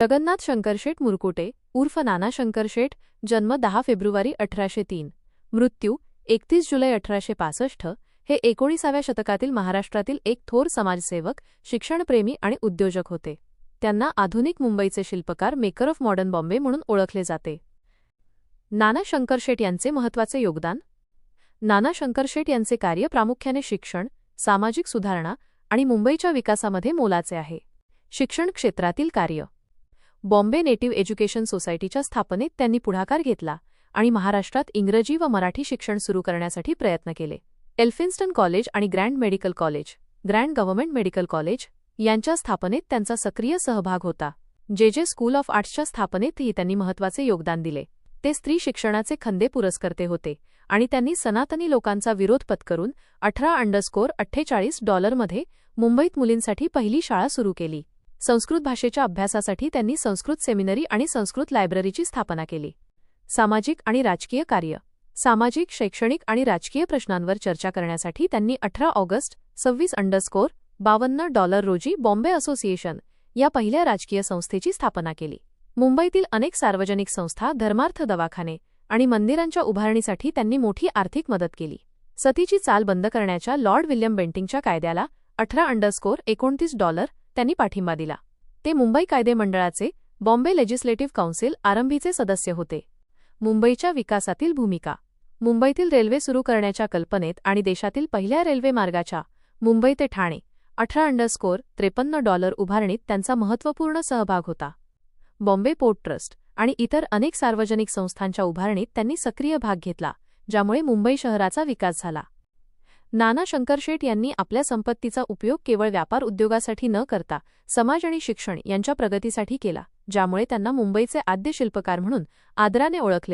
जगन्नाथ शंकरशेठ मुरकुटे उर्फ नाना शंकरशेठ जन्म दहा फेब्रुवारी अठराशे तीन. मृत्यू एकतीस जुलै अठराशे पासष्ट हे एकोणीसाव्या शतकातील महाराष्ट्रातील एक थोर समाजसेवक शिक्षणप्रेमी आणि उद्योजक होते. त्यांना आधुनिक मुंबईचे शिल्पकार मेकर ऑफ मॉडर्न बॉम्बे म्हणून ओळखले जाते. नाना शंकरशेठ यांचे महत्त्वाचे योगदान? नाना शंकरशेठ यांचे कार्य प्रामुख्याने शिक्षण सामाजिक सुधारणा आणि मुंबईच्या विकासामध्ये मोलाचे आहे. शिक्षण क्षेत्रातील कार्य बॉम्बे नेटिव्ह एज्युकेशन सोसायटीच्या स्थापनेत त्यांनी पुढाकार घेतला आणि महाराष्ट्रात इंग्रजी व मराठी शिक्षण सुरू करण्यासाठी प्रयत्न केले. एल्फिन्स्टन कॉलेज आणि Grant medical college Grant government medical college यांच्या स्थापनेत त्यांचा सक्रिय सहभाग होता. जे जे स्कूल ऑफ आर्ट्सच्या स्थापनेतही त्यांनी महत्त्वाचे योगदान दिले. ते स्त्री शिक्षणाचे खंदे पुरस्कर्ते होते आणि त्यांनी सनातनी लोकांचा विरोध पत्करून अठरा अंडरस्कोर अठ्ठेचाळीस डॉलरमध्ये मुंबईत मुलींसाठी पहिली शाळा सुरू केली. संस्कृत भाषेच्या अभ्यासासाठी त्यांनी संस्कृत सेमिनरी आणि संस्कृत लायब्ररीची स्थापना केली. सामाजिक आणि राजकीय कार्य. सामाजिक शैक्षणिक आणि राजकीय प्रश्नांवर चर्चा करण्यासाठी त्यांनी अठरा ऑगस्ट सव्वीस अंडरस्कोर बावन्न डॉलर रोजी बॉम्बे असोसिएशन या पहिल्या राजकीय संस्थेची स्थापना केली. मुंबईतील अनेक सार्वजनिक संस्था धर्मार्थ दवाखाने आणि मंदिरांच्या उभारणीसाठी त्यांनी मोठी आर्थिक मदत केली. सतीची चाल बंद करण्याच्या लॉर्ड विल्यम बेंटिंगच्या कायद्याला अठरा अंडरस्कोर एकोणतीस डॉलर त्यांनी पाठिंबा दिला. ते मुंबई कायदे मंडळाचे बॉम्बे लेजिस्लेटिव्ह काउन्सिल आरंभीचे सदस्य होते. मुंबईच्या विकासातील भूमिका. मुंबईतील रेल्वे सुरू करण्याच्या कल्पनेत आणि देशातील पहिल्या रेल्वे मार्गाच्या मुंबई ते ठाणे अठरा अंडरस्कोर त्रेपन्न डॉलर उभारणीत त्यांचा महत्त्वपूर्ण सहभाग होता. बॉम्बे पोर्ट ट्रस्ट आणि इतर अनेक सार्वजनिक संस्थांच्या उभारणीत त्यांनी सक्रिय भाग घेतला ज्यामुळे मुंबई शहराचा विकास झाला. नाना शंकरशेठ यांनी आपल्या संपत्तीचा उपयोग केवळ व्यापार उद्योगासाठी न करता समाज आणि शिक्षण यांच्या प्रगतीसाठी केला ज्यामुळे त्यांना मुंबईचे आद्य शिल्पकार म्हणून आदराने ओळखले